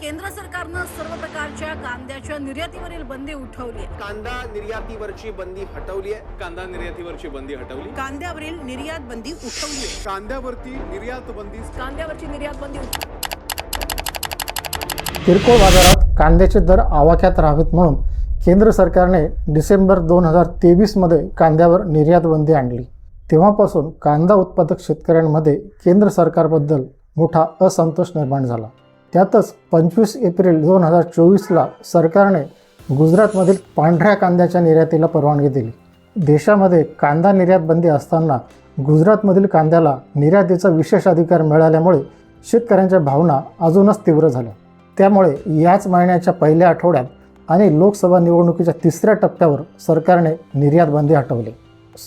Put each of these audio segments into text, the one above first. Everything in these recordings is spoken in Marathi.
केंद्र सरकारनं सर्व प्रकारच्या कांद्याच्या निर्यातीवरील बंदी उठवली आहे. कांदा निर्यातीवरची बंदी हटवली आहे. कांदा निर्यातीवरची बंदी हटवली. कांद्यावरील निर्यात बंदी उठवली आहे. कांद्यावरती निर्यात बंदी कांद्यावरची निर्यात बंदी किरकोळ बाजारात कांद्याचे दर आवाक्यात राहावेत म्हणून केंद्र सरकारने डिसेंबर दोन हजार तेवीसमध्ये कांद्यावर निर्यात बंदी आणली. तेव्हापासून कांदा उत्पादक शेतकऱ्यांमध्ये केंद्र सरकारबद्दल मोठा असंतोष निर्माण झाला. त्यातच पंचवीस एप्रिल दोन हजार चोवीसला सरकारने गुजरातमधील पांढऱ्या कांद्याच्या निर्यातीला परवानगी दिली. देशामध्ये कांदा निर्यात बंदी असताना गुजरातमधील कांद्याला निर्यातीचा विशेष अधिकार मिळाल्यामुळे शेतकऱ्यांच्या भावना अजूनच तीव्र झाल्या. त्यामुळे याच महिन्याच्या पहिल्या आठवड्यात आणि लोकसभा निवडणुकीच्या तिसऱ्या टप्प्यावर सरकारने निर्यात बंदी हटवली.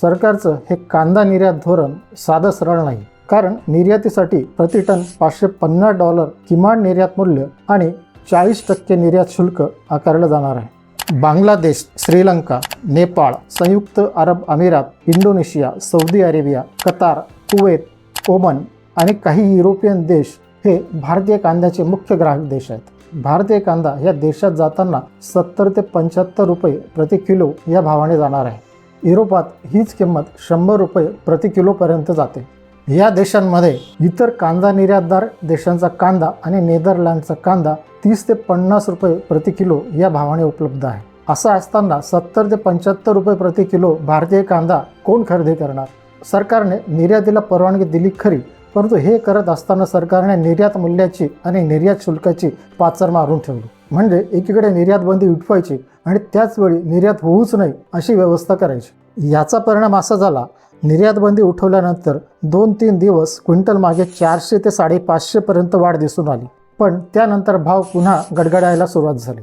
सरकारचं हे कांदा निर्यात धोरण साधं सरळ नाही. कारण निर्यातीसाठी प्रति टन पाचशे पन्नास डॉलर किमान निर्यात मूल्य आणि चाळीस टक्के निर्यात शुल्क आकारलं जाणार आहे. बांगलादेश श्रीलंका नेपाळ संयुक्त अरब अमिरात Indonesia Saudi Arabia Qatar Kuwait Oman आणि काही युरोपियन देश हे भारतीय कांद्याचे मुख्य ग्राहक देश आहेत. भारतीय कांदा या देशात जाताना सत्तर ते पंच्याहत्तर रुपये प्रति किलो या भावाने जाणार आहे. युरोपात हीच किंमत शंभर रुपये प्रति किलोपर्यंत जाते. या देशांमध्ये इतर कांदा निर्यातदार देशांचा कांदा आणि नेदरलँडचा कांदा तीस ते पन्नास रुपये प्रति किलो या भावाने उपलब्ध आहे. असं असताना सत्तर ते पंच्याहत्तर रुपये प्रति किलो भारतीय कांदा कोण खरेदी करणार? सरकारने निर्यातीला परवानगी दिली खरी परंतु हे करत असताना सरकारने निर्यात मूल्याची आणि निर्यात शुल्काची पाचर मारून ठेवली. म्हणजे एकीकडे निर्यात बंदी उठवायची आणि त्याचवेळी निर्यात होऊच नाही अशी व्यवस्था करायची. याचा परिणाम असा झाला निर्यातबंदी उठवल्यानंतर दोन तीन दिवस क्विंटल मागे चारशे ते साडेपाचशेपर्यंत वाढ दिसून आली. पण त्यानंतर भाव पुन्हा गडगडायला सुरुवात झाली.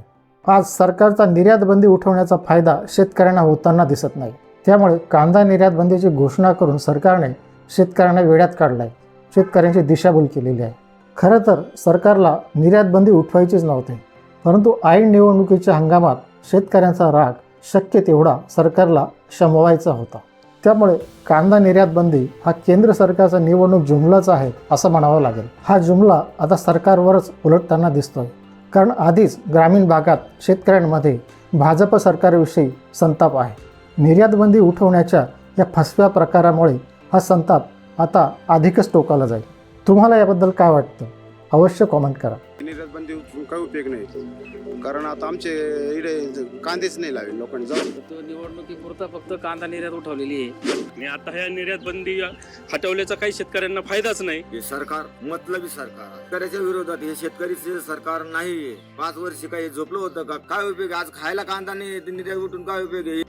आज सरकारचा निर्यातबंदी उठवण्याचा फायदा शेतकऱ्यांना होताना दिसत नाही. त्यामुळे कांदा निर्यातबंदीची घोषणा करून सरकारने शेतकऱ्यांना वेड्यात काढलाय. शेतकऱ्यांची दिशाभूल केलेली आहे. खरं तर सरकारला निर्यातबंदी उठवायचीच नव्हती. परंतु ऐन निवडणुकीच्या हंगामात शेतकऱ्यांचा राग शक्य तेवढा सरकारला शमवायचा होता. त्यामुळे कांदा निर्यात बंदी हा केंद्र सरकारचा निवडणूक जुमलाच आहे असं म्हणावं लागेल. हा जुमला आता सरकारवरच उलटताना दिसतोय. कारण आधीच ग्रामीण भागात शेतकऱ्यांमध्ये भाजप सरकारविषयी संताप आहे. निर्यात बंदी उठवण्याच्या या फसव्या प्रकारामुळे हा संताप आता अधिकच टोकाला जाईल. तुम्हाला याबद्दल काय वाटतं? अवश्य कॉमेंट करा. निर्यात बंदी उचलून काही उपयोग नाही. कारण आता आमचे इकडे कांदेच नाही लावे लोकांनी जाऊन तो निवडणुकीपुरता फक्त कांदा निर्यात उठवलेली आहे. आणि आता ह्या निर्यात बंदी हटवल्याचा काही शेतकऱ्यांना फायदाच नाही. हे सरकार मतलबी सरकार. शेतकऱ्याच्या विरोधात हे शेतकरीचे सरकार नाही पाच वर्ष काही झोपलं होतं का? काय उपयोग आज खायला कांदा नाही निर्यात उठून काय उपयोग आहे?